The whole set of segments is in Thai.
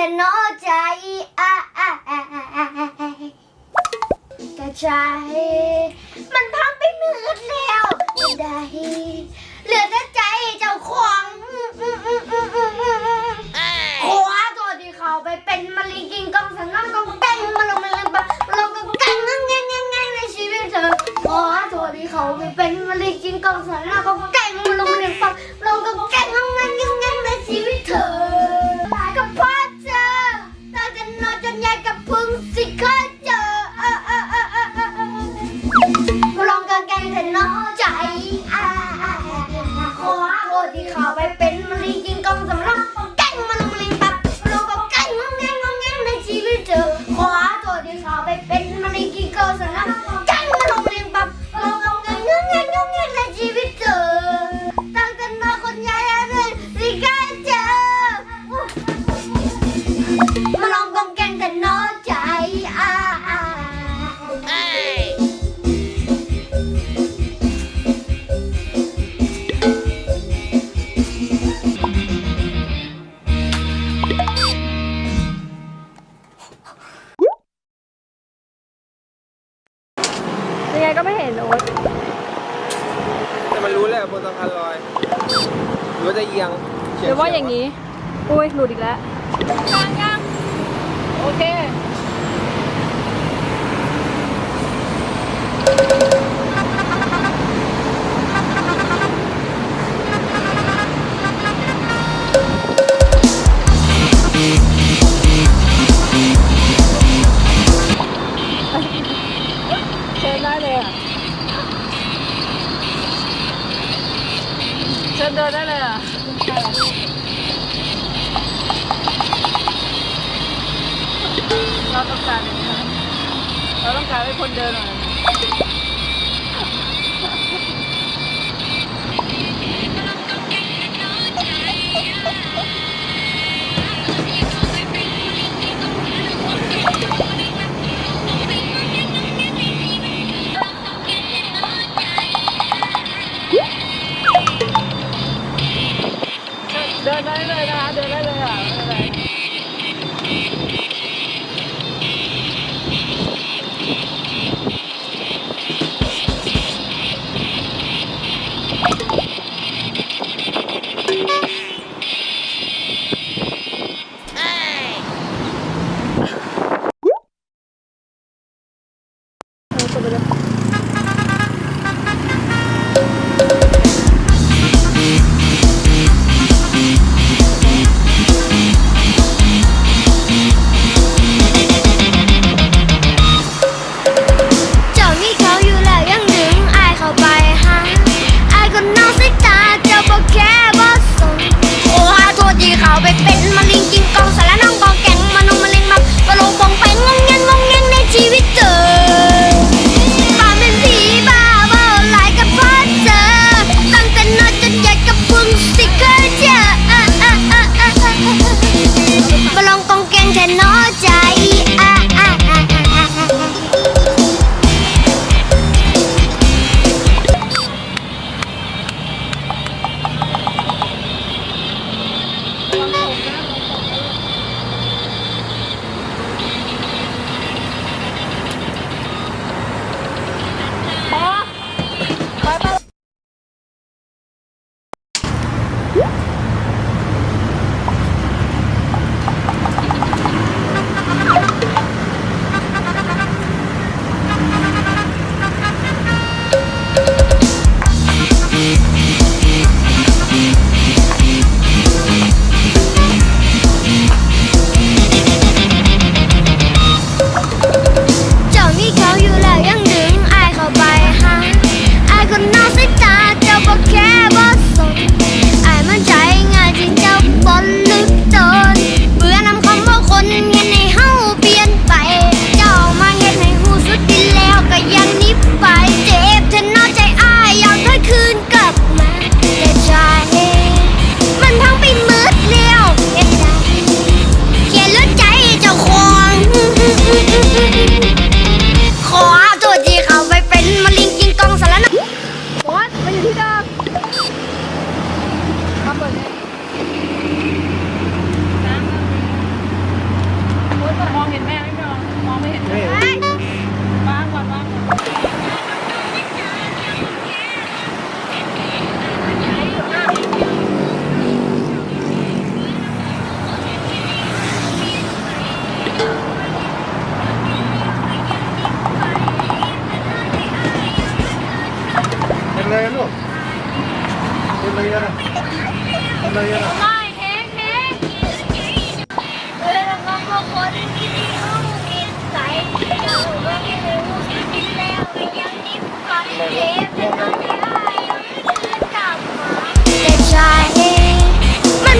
ฉัน้อยใจอะอะอะอะอะอะแต่ใจมันพังไปหมืดแล้วได้เหลือแต่ใจเจ้าของขวาตัวที่เขาไปเป็นมะลิงกินกองสังน้ำกองแป้งมาลงมาลงมาลงกับกังงั้งงั้งงั้งในชีวิตเธอขวาตัวที่เขาไปเป็นมะลิงกินกองสังน้ำกองแป้ง มันรู้แหละบนสะพานลอยหรือว่จะเอียงเฉีงหรือว่าอย่างนี้ อุ้ยหลุดอีกแล้วกางยัง โอเค เราต้องการแบบนเราต้องการให้คนเดินหน่อยนะ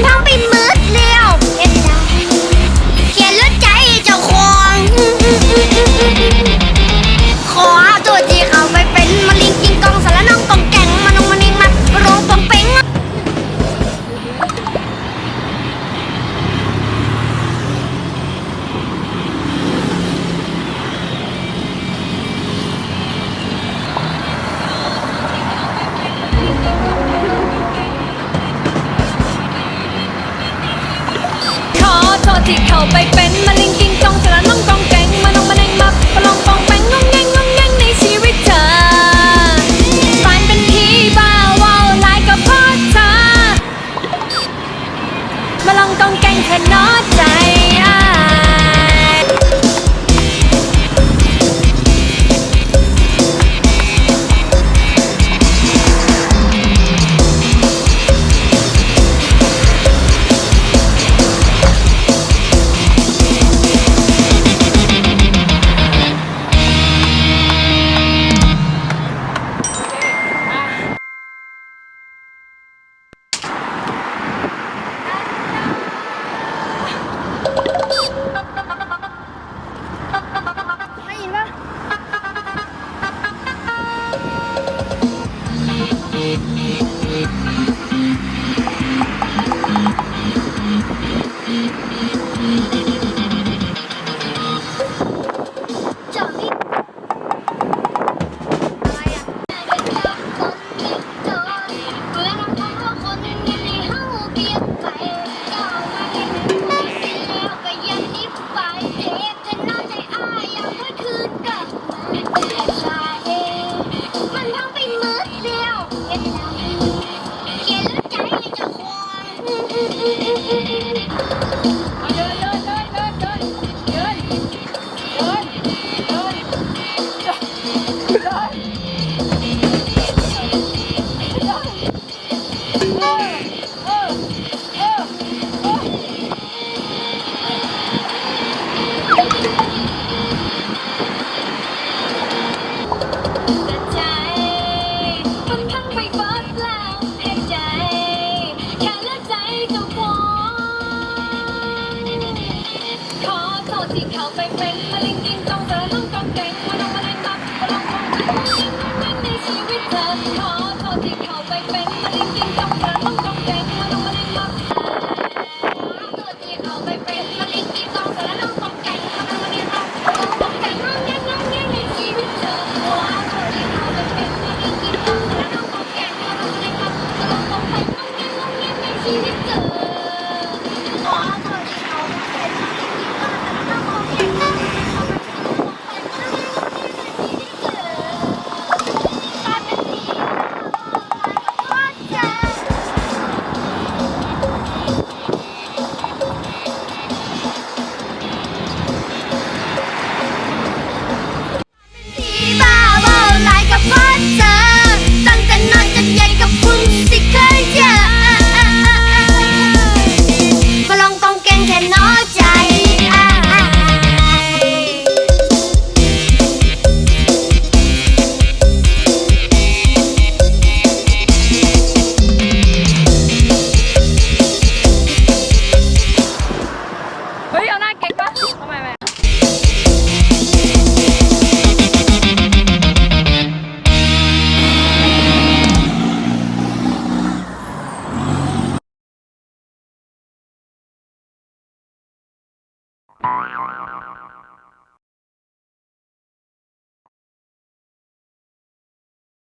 ทั้งปิ่มือ ที่เข้าไปเป็นมะลิงกิ ก่งมาลองมาเล่นตับมาลองคงเป็นในชีวิตเธอขอ